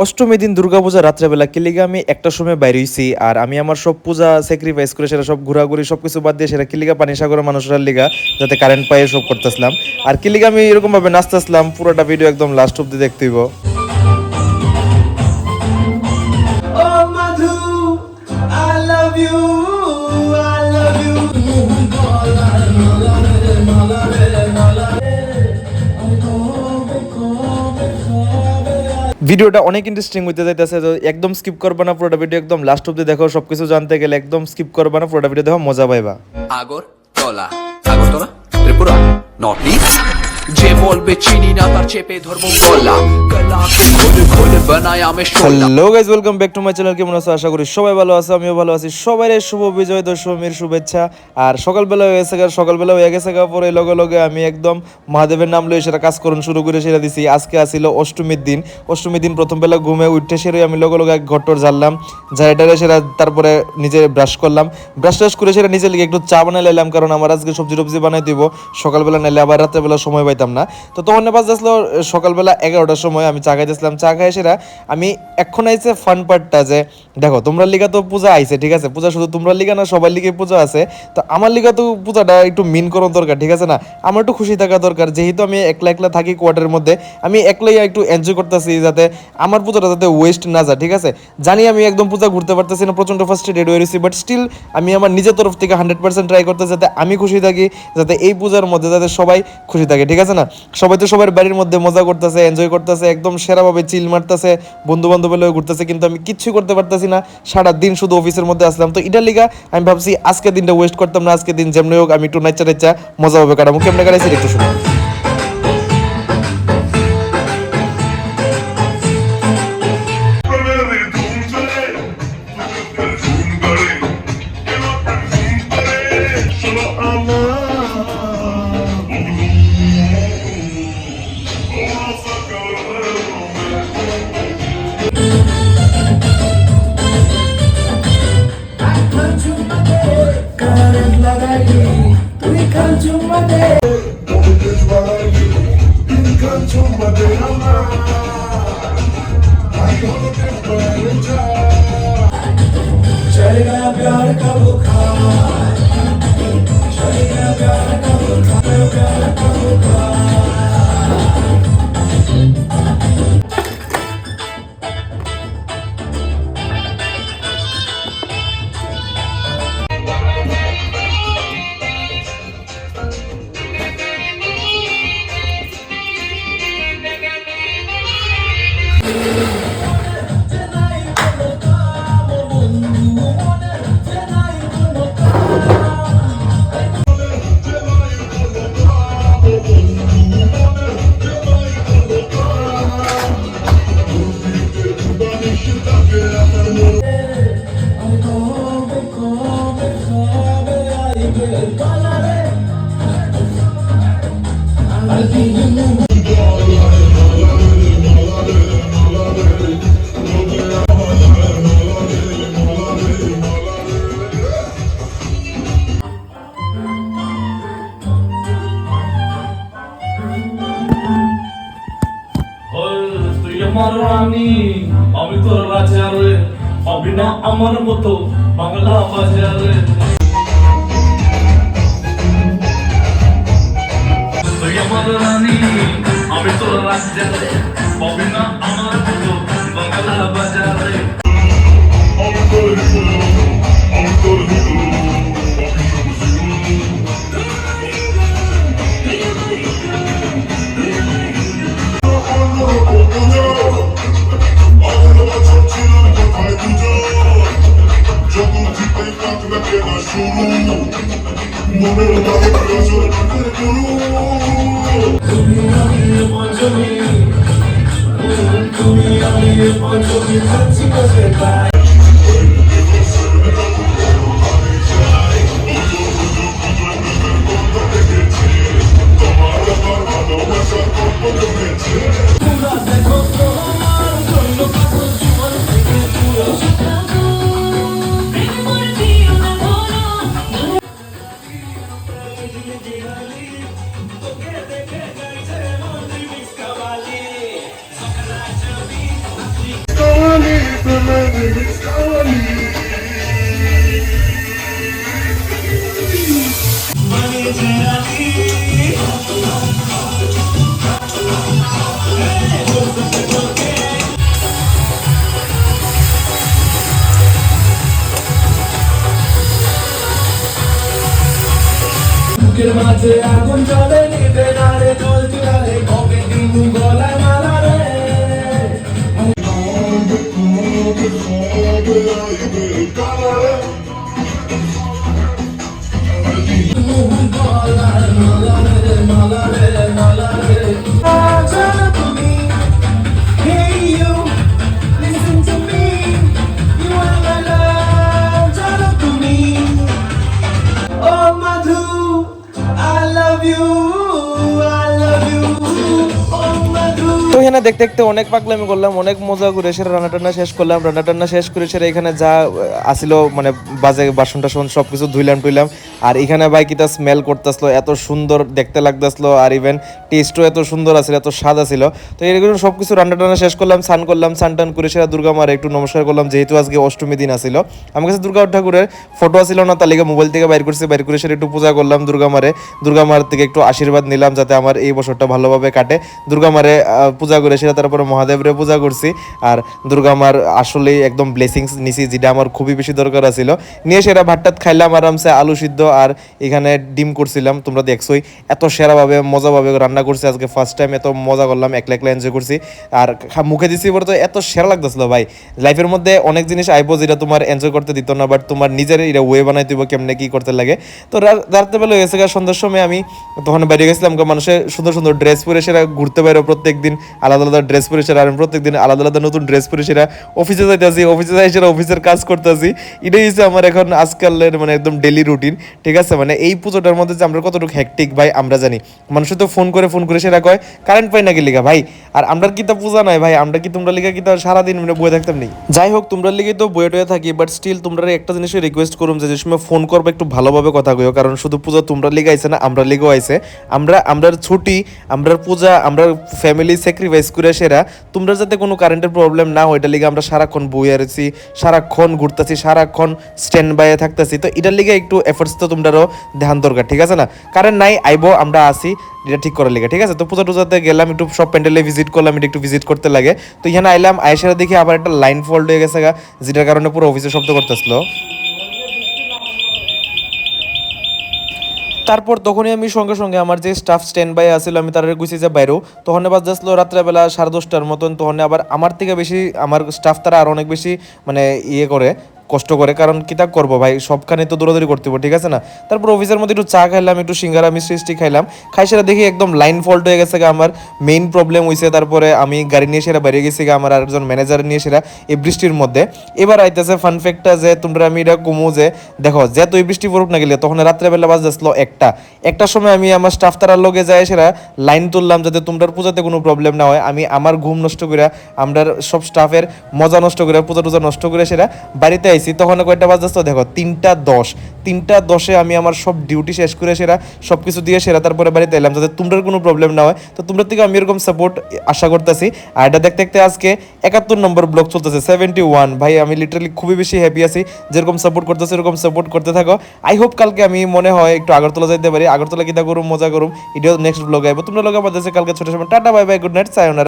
অষ্টমী দিন দুর্গাপূজা, রাত্রেবেলা কিলিগা আমি একটা সময় বাইরে হইছি। আর আমি আমার সব পূজা স্যাক্রিফাইস করে সেটা সব ঘোরাঘুরি সব কিছু বাদ দিয়ে সেটা কিলিগা পানি সাগরের মানুষের লিগা, যাতে কারেন্ট পায়ে সব করতেছিলাম। আর কিলিগা আমি এরকম ভাবে নাচতেছিলাম, পুরোটা ভিডিও একদম লাস্ট অব্দি দেখতে ভিডিওটা অনেক ইন্টারেস্টিং হইতে যাইতেছে, তো একদম স্কিপ করবা না পুরোটা ভিডিও একদম লাস্ট অব্দি দেখো, সবকিছু জানতে গেলে একদম স্কিপ করবা না, পুরোটা ভিডিও দেখো, মজা পাইবা। আগর আগরতলা। আগরতলা? ত্রিপুরা? North east? যে বলবে চিনি না, তার চেপে ধরবো গলা আজকে অষ্টমীর দিন। অষ্টমীর দিন প্রথম বেলা ঘুমে উঠে সেরে আমি লগে লগে এক সেটা তারপরে নিজে ব্রাশ করলাম। ব্রাশ টাশ করে সেটা নিজে একটু চা বানাই কারণ আমার আজকে সবজি টবজি বানাই দিব। সকালবেলা নাইলে আবার রাতের বেলা সময় পাইতাম না। তো তখন বাজ আসলো সকালবেলা এগারোটার সময় আমি চা খাইতেছিলাম। চা খাই সেরা আমি এখন আইছে ফান পার্টটা যে, দেখো, তোমরা লিগা তো পূজা আইছে, ঠিক আছে? পূজা শুধু তোমরা লিগা না, সবার লিগে পূজা আছে। তো আমার লিগা তো পূজাটা একটু মিন করার দরকার, ঠিক আছে না? আমার একটু খুশি থাকা দরকার, যেহেতু আমি একলা একলা থাকি কোয়ার্টারের মধ্যে, আমি একলাই একটু এনজয় করতেছি যাতে আমার পূজাটা যাতে ওয়েস্ট না যায়, ঠিক আছে? জানি আমি একদম পূজা ঘুরতে পারতেছি না প্রচণ্ড ফার্স্ট্রেটেড হয়ে রয়েছি বাট স্টিল আমি আমার নিজের তরফ থেকে হান্ড্রেড পার্সেন্ট ট্রাই করতেছি যাতে আমি খুশি থাকি, যাতে এই পূজার মধ্যে যাতে সবাই খুশি থাকে, ঠিক আছে? না? সবাই তো সবার বাড়ির মধ্যে মজা করতেছে এনজয় করতেছে, একদম সেরাভাবে চিল মারতেছে বন্ধু বান্ধবের লোক ঘুরতেছে, কিন্তু আমি কিচ্ছু করতে পারতেছি না। সারা দিন শুধু অফিসের মধ্যে আসলাম। তো এটার লিগা আমি ভাবছি আজকে দিনটা ওয়েস্ট করতাম না আজকে দিন যেমনি হোক, আমি একটু নাচা নেচা মজা হবে কাটাবো কেমনে কাটাইছি একটু শুনো acabou calmo. আমারও আমি আমি তোর রাজা রে হবি না আমার মতো বাংলা বাজারে। আমি তুমি আমি পঞ্চমী খাচ্ছি কাছে পাই বুকের মাঝে আগুন চলে নিবে না রে জল চুড়ালে কবে দিন গলায় মালা রে? জানো এখানে দেখতে দেখতে অনেক পাগলামি করলাম অনেক মজা করে সেটা রান্না টান্না শেষ করলাম রান্না টান্না শেষ করে সেটা এখানে যা আসিল মানে বাজে বাসন টাসন সব কিছু ধুইলাম টুইলাম। আর এখানে ভাই কিতা স্মেল করতেছিল এত সুন্দর দেখতে লাগতেছিল আর ইভেন টেস্টও এত সুন্দর আছিল এত স্বাদ আছিল। তো এরকম সব কিছু রান্না টান্না শেষ করলাম স্নান করলাম স্নান টান করে সেটা দুর্গা মারে একটু নমস্কার করলাম যেহেতু আজকে অষ্টমী দিন আসিল আমার কাছে দুর্গা ঠাকুরের ফটো আসিল না তার মোবাইল থেকে বাইর করছি বাইর করে সেটা একটু পূজা করলাম দুর্গা মারে। দুর্গা মার থেকে একটু আশীর্বাদ নিলাম যাতে আমার এই বছরটা ভালোভাবে কাটে। দুর্গা মারে আহ, পূজা করে, সেটা তারপরে মহাদেবরে পূজা করছি। আর দুর্গা মার আসলেই একদম ব্লেসিংস নিছি, যেটা আমার খুবই বেশি দরকার আছিল। নিয়ে সেটা ভাতটাত খাইলাম আরামসে, আলু সিদ্ধ আর এখানে ডিম করছিলাম, তোমরা দেখছোই। এত সেরাভাবে, মজাভাবে রান্না করছি আজকে ফার্স্ট টাইম এত মজা করলাম, একলা একলা এনজয় করছি। আর মুখে দিছি পরে তো এত সেরা লাগতেছিল ভাই। লাইফের মধ্যে অনেক জিনিস আইবো যেটা তোমার এনজয় করতে দিত না বাট তোমার নিজের এটা ওয়ে বানাই দিব, কেমনে কি করতে লাগে। তো রা- রাত্রে বেলা হয়েছে সন্ধ্যার সময় আমি তখন বাইরে গেছিলাম মানুষের সুন্দর সুন্দর ড্রেস পরে সেটা ঘুরতে বাইরে প্রত্যেক দিন আলাদা আলাদা ড্রেস পরে সেরা আমি প্রত্যেক দিন আলাদা আলাদা নতুন ড্রেস পরে সেরা অফিসে যাইতেছি অফিসে যাই সেরা অফিসের কাজ করতেছি। এটাই হচ্ছে আমার এখন আজকালের মানে একদম ডেলি রুটিন ঠিক আছে? মানে এই পুজোটার মধ্যে যে আমরা কতটুকু হ্যাকটিক ভাই, আমরা জানি। মানুষের তো ফোন করে ফোন করে সেরা কয় কারেন্ট পাই নাকি লিগা, ভাই? আর আমরা কি তা পূজা নাই, ভাই? আমরা কি তোমরা লিগা কি তা সারাদিন মানে বয়ে থাকতাম নেই যাই হোক, তোমরা লিগে তো বয়ে টয়ে থাকি বাট স্টিল তোমরা একটা জিনিসের রিকোয়েস্ট করুম যে সময় ফোন করবে, একটু ভালোভাবে কথা কইও। কারণ শুধু পূজা তোমরা লিগে আইছে না, আমরা লিগেও আইছে। আমরা, আমরার ছুটি, আমরার পূজা আমরা ফ্যামিলি স্যাক্রিফাইস করে সেরা, তোমরা যাতে কোনো কারেন্টের প্রবলেম না হয়, এটা লিগে আমরা সারাক্ষণ বইয়ে রয়েছি, সারাক্ষণ ঘুরতেছি, সারাক্ষণ স্ট্যান্ড বাইয়ে থাকতেছি। তো এটার লিগে একটু এফোর্টস তো তোমরারও ধ্যান দরকার, ঠিক আছে না? কারেন্ট নাই, আইবো, আমরা আসি এটা ঠিক করার লিগে, ঠিক আছে? তো পূজা টুজাতে গেলাম, একটু সব প্যান্ডেলে ভিজিট করলাম, এটা একটু ভিজিট করতে লাগে। তো এখানে আইলাম আয়সারা দেখি আবার একটা লাইন ফল্ট হয়ে গেছে গা, যেটার কারণে পুরো অফিসে শব্দ করতেছিল। তারপর তখনই আমি সঙ্গে সঙ্গে আমার যে স্টাফ স্ট্যান্ড বাই আছিল, আমি তার গুছি যে বাইরেও। তখন বাজ যাচ্ছিল রাত্রেবেলা সাড়ে দশটার মতন তখন আবার আমার থেকে বেশি, আমার স্টাফ তারা আরও অনেক বেশি মানে ইয়ে করে। কষ্ট করে, কারণ কিতা করব ভাই? সবখানে তো দৌড়াদৌড়ি করতে হবে ঠিক আছে না? তারপর অফিসের মধ্যে একটু চা খাইলাম, একটু সিঙ্গারা, মিষ্টি মিষ্টি খাইলাম। খাই সেটা দেখি একদম লাইন ফল্ট হয়ে গেছে গা আমার। মেইন প্রবলেম হয়েছে তারপরে আমি গাড়ি নিয়ে সেরা বাইরে গেছি আমার আরেকজন ম্যানেজার নিয়ে সেরা এই বৃষ্টির মধ্যে। এবার আইতেছে ফান ফ্যাক্টটা যে, তোমরা আমি এটা কমু যে, দেখো যে তুই বৃষ্টি পড়ুক না গেলে তখন রাত্রেবেলা বাজ যাচ্ছিল একটা। একটার সময় আমি আমার স্টাফ তারার লগে যায় সেরা লাইন তুললাম, যাতে তোমরার পূজাতে কোনো প্রবলেম না হয়। আমি আমার ঘুম নষ্ট করে আমরা সব স্টাফের মজা নষ্ট করে পূজা টুজা নষ্ট করে সেরা বাড়িতে আইছি তখন কয়টা বাজ যাচ্ছিল দেখো, তিনটা দশ। তিনটা দশে আমি আমার সব ডিউটি শেষ করে সেরা সব কিছু দিয়ে সেরা তারপরে বাড়িতে এলাম, যাতে তোমরার কোনো প্রবলেম না হয়। তো তোমরা থেকে আমি এরকম সাপোর্ট আশা করতেছি। আর এটা দেখতে দেখতে আজকে একাত্তর নম্বর ব্লক চলতেছে সেভেন্টি ওয়ান ভাই, আমি লিটারালি খুবই বেশি হ্যাপি আছি। যেরকম সাপোর্ট করতেছে, এরকম সাপোর্ট করতে থাকো। আই হোপ কালকে আমি, মনে হয়, একটু আগরতলা যাইতে পারি। আগরতলা কিতা করুম, মজা করুম। এটাও নেক্সট ব্লগে আইবো। তোমরা লোক আমাদের কালকে ছোট সময়। Tata bye bye good night সায়নার